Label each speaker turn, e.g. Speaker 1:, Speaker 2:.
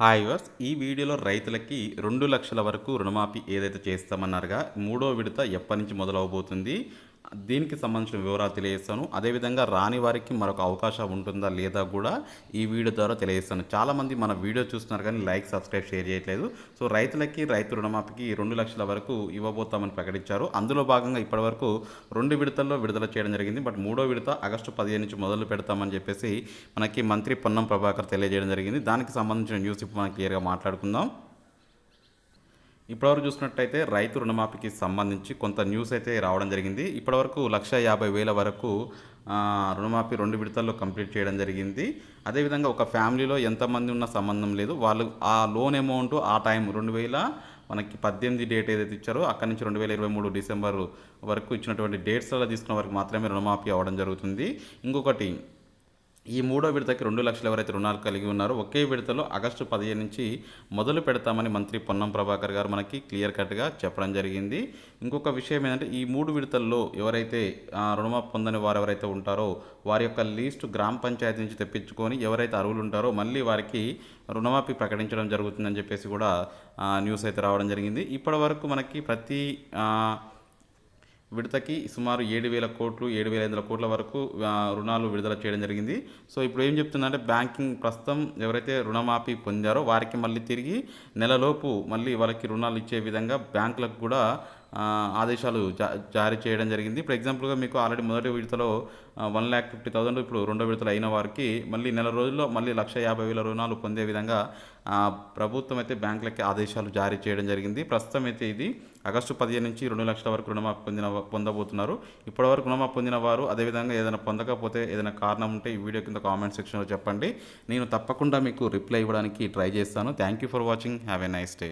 Speaker 1: Hi verse ఈ వీడియోలో రైతులకి రెండు లక్షల వరకు రుణమాఫీ ఏదైతే చేస్తామన్నారుగా మూడో విడత ఎప్పటి నుంచి మొదలవబోతుంది? దీనికి సంబంధించిన వివరాలు తెలియజేస్తాను. అదేవిధంగా రాని వారికి మరొక అవకాశం ఉంటుందా లేదా కూడా ఈ వీడియో ద్వారా తెలియజేస్తాను. చాలామంది మన వీడియో చూస్తున్నారు కానీ లైక్ సబ్స్క్రైబ్ షేర్ చేయట్లేదు. సో రైతులకి రైతు రుణమాఫీకి రెండు లక్షల వరకు ఇవ్వబోతామని ప్రకటించారు. అందులో భాగంగా ఇప్పటివరకు రెండు విడతల్లో విడుదల చేయడం జరిగింది. బట్ మూడో విడత ఆగస్టు పదిహేను నుంచి మొదలు పెడతామని చెప్పేసి మనకి మంత్రి పొన్నం ప్రభాకర్ తెలియజేయడం జరిగింది. దానికి సంబంధించిన న్యూస్ ఇప్పుడు మనం క్లియర్గా మాట్లాడుకుందాం. ఇప్పటివరకు చూసినట్టయితే రైతు రుణమాఫీకి సంబంధించి కొంత న్యూస్ అయితే రావడం జరిగింది. ఇప్పటివరకు లక్ష యాభై వేల వరకు రుణమాఫీ రెండు విడతల్లో కంప్లీట్ చేయడం జరిగింది. అదేవిధంగా ఒక ఫ్యామిలీలో ఎంతమంది ఉన్న సంబంధం లేదు. వాళ్ళు ఆ లోన్ అమౌంట్ ఆ టైం రెండు వేల మనకి పద్దెనిమిది డేట్ ఏదైతే ఇచ్చారో అక్కడి నుంచి రెండు వేల ఇరవై మూడు డిసెంబర్ వరకు ఇచ్చినటువంటి డేట్స్లో తీసుకున్న వరకు మాత్రమే రుణమాఫీ అవ్వడం జరుగుతుంది. ఇంకొకటి ఈ మూడో విడతకి రెండు లక్షల ఎవరైతే రుణాలు కలిగి ఉన్నారో ఒకే విడతలో ఆగస్టు పదిహేను నుంచి మొదలు పెడతామని మంత్రి పొన్నం ప్రభాకర్ గారు మనకి క్లియర్ కట్గా చెప్పడం జరిగింది. ఇంకొక విషయం ఏంటంటే ఈ మూడు విడతల్లో ఎవరైతే ఆ, రుణమాఫీ పొందని వారు ఎవరైతే ఉంటారో వారి యొక్క లీస్ట్ గ్రామ పంచాయతీ నుంచి తెప్పించుకొని ఎవరైతే అర్హులు ఉంటారో మళ్ళీ వారికి రుణమాఫీ ప్రకటించడం జరుగుతుందని చెప్పేసి కూడా న్యూస్ అయితే రావడం జరిగింది. ఇప్పటి వరకు మనకి ప్రతి విడతకి సుమారు ఏడు వేల కోట్లు ఏడు వేల ఐదు వందల కోట్ల వరకు రుణాలు విడుదల చేయడం జరిగింది. సో ఇప్పుడు ఏం చెప్తుందంటే బ్యాంకింగ్ ప్రస్తుతం ఎవరైతే రుణమాఫీ పొందారో వారికి మళ్ళీ తిరిగి నెలలోపు మళ్ళీ వాళ్ళకి రుణాలు ఇచ్చే విధంగా బ్యాంకులకు కూడా ఆదేశాలు జా జారీ చేయడం జరిగింది. ఇప్పుడు ఎగ్జాంపుల్గా మీకు ఆల్రెడీ మొదటి విడతలో వన్ ల్యాక్ ఫిఫ్టీ థౌసండ్ ఇప్పుడు రెండో విడతలు అయిన వారికి మళ్ళీ నెల రోజుల్లో మళ్ళీ లక్ష యాభై వేల రుణాలు పొందే విధంగా ప్రభుత్వం అయితే బ్యాంకులకి ఆదేశాలు జారీ చేయడం జరిగింది. ప్రస్తుతం అయితే ఇది ఆగస్టు పదిహేను నుంచి రెండు లక్షల వరకు రుణమాఫీ పొందిన పొందబోతున్నారు. ఇప్పటివరకు రుణమాఫీ పొందిన వారు అదేవిధంగా ఏదైనా పొందకపోతే ఏదైనా కారణం ఉంటే ఈ వీడియో కింద కామెంట్ సెక్షన్లో చెప్పండి. నేను తప్పకుండా మీకు రిప్లై ఇవ్వడానికి ట్రై చేస్తాను. Thank you for watching. Have a nice day.